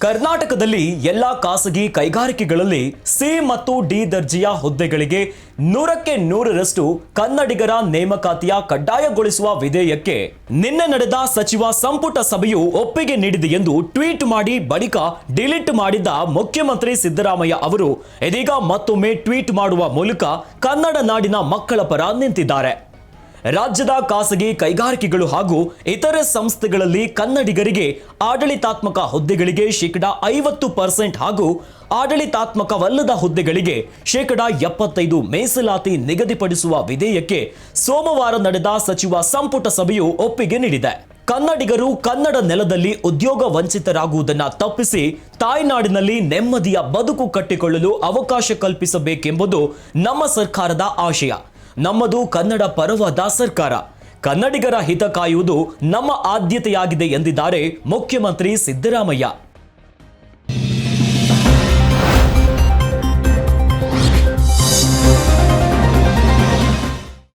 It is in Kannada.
ಕರ್ನಾಟಕದಲ್ಲಿ ಎಲ್ಲಾ ಖಾಸಗಿ ಕೈಗಾರಿಕೆಗಳಲ್ಲಿ ಸಿ ಮತ್ತು ಡಿ ದರ್ಜೆಯ ಹುದ್ದೆಗಳಿಗೆ ನೂರಕ್ಕೆ ನೂರರಷ್ಟು ಕನ್ನಡಿಗರ ನೇಮಕಾತಿಯ ಕಡ್ಡಾಯಗೊಳಿಸುವ ವಿಧೇಯಕ್ಕೆ ನಿನ್ನೆ ನಡೆದ ಸಚಿವ ಸಂಪುಟ ಸಭೆಯು ಒಪ್ಪಿಗೆ ನೀಡಿದೆ ಎಂದು ಟ್ವೀಟ್ ಮಾಡಿ ಬಳಿಕ ಡಿಲೀಟ್ ಮಾಡಿದ್ದ ಮುಖ್ಯಮಂತ್ರಿ ಸಿದ್ದರಾಮಯ್ಯ ಅವರು ಇದೀಗ ಮತ್ತೊಮ್ಮೆ ಟ್ವೀಟ್ ಮಾಡುವ ಮೂಲಕ ಕನ್ನಡ ನಾಡಿನ ಮಕ್ಕಳ ಪರ ನಿಂತಿದ್ದಾರೆ. ರಾಜ್ಯದ ಖಾಸಗಿ ಕೈಗಾರಿಕೆಗಳು ಹಾಗೂ ಇತರೆ ಸಂಸ್ಥೆಗಳಲ್ಲಿ ಕನ್ನಡಿಗರಿಗೆ ಆಡಳಿತಾತ್ಮಕ ಹುದ್ದೆಗಳಿಗೆ ಶೇಕಡಾ ಐವತ್ತು ಪರ್ಸೆಂಟ್ ಹಾಗೂ ಆಡಳಿತಾತ್ಮಕವಲ್ಲದ ಹುದ್ದೆಗಳಿಗೆ ಶೇಕಡಾ ಎಪ್ಪತ್ತೈದು ಮೀಸಲಾತಿ ನಿಗದಿಪಡಿಸುವ ವಿಧೇಯಕ್ಕೆ ಸೋಮವಾರ ನಡೆದ ಸಚಿವ ಸಂಪುಟ ಸಭೆಯು ಒಪ್ಪಿಗೆ ನೀಡಿದೆ. ಕನ್ನಡಿಗರು ಕನ್ನಡ ನೆಲದಲ್ಲಿ ಉದ್ಯೋಗ ವಂಚಿತರಾಗುವುದನ್ನು ತಪ್ಪಿಸಿ ತಾಯ್ನಾಡಿನಲ್ಲಿ ನೆಮ್ಮದಿಯ ಬದುಕು ಕಟ್ಟಿಕೊಳ್ಳಲು ಅವಕಾಶ ಕಲ್ಪಿಸಬೇಕೆಂಬುದು ನಮ್ಮ ಸರ್ಕಾರದ ಆಶಯ. ನಮ್ಮದು ಕನ್ನಡ ಪರವಾದ ಸರ್ಕಾರ. ಕನ್ನಡಿಗರ ಹಿತ ಕಾಯುವುದು ನಮ್ಮ ಆದ್ಯತೆಯಾಗಿದೆ ಎಂದಿದ್ದಾರೆ ಮುಖ್ಯಮಂತ್ರಿ ಸಿದ್ದರಾಮಯ್ಯ.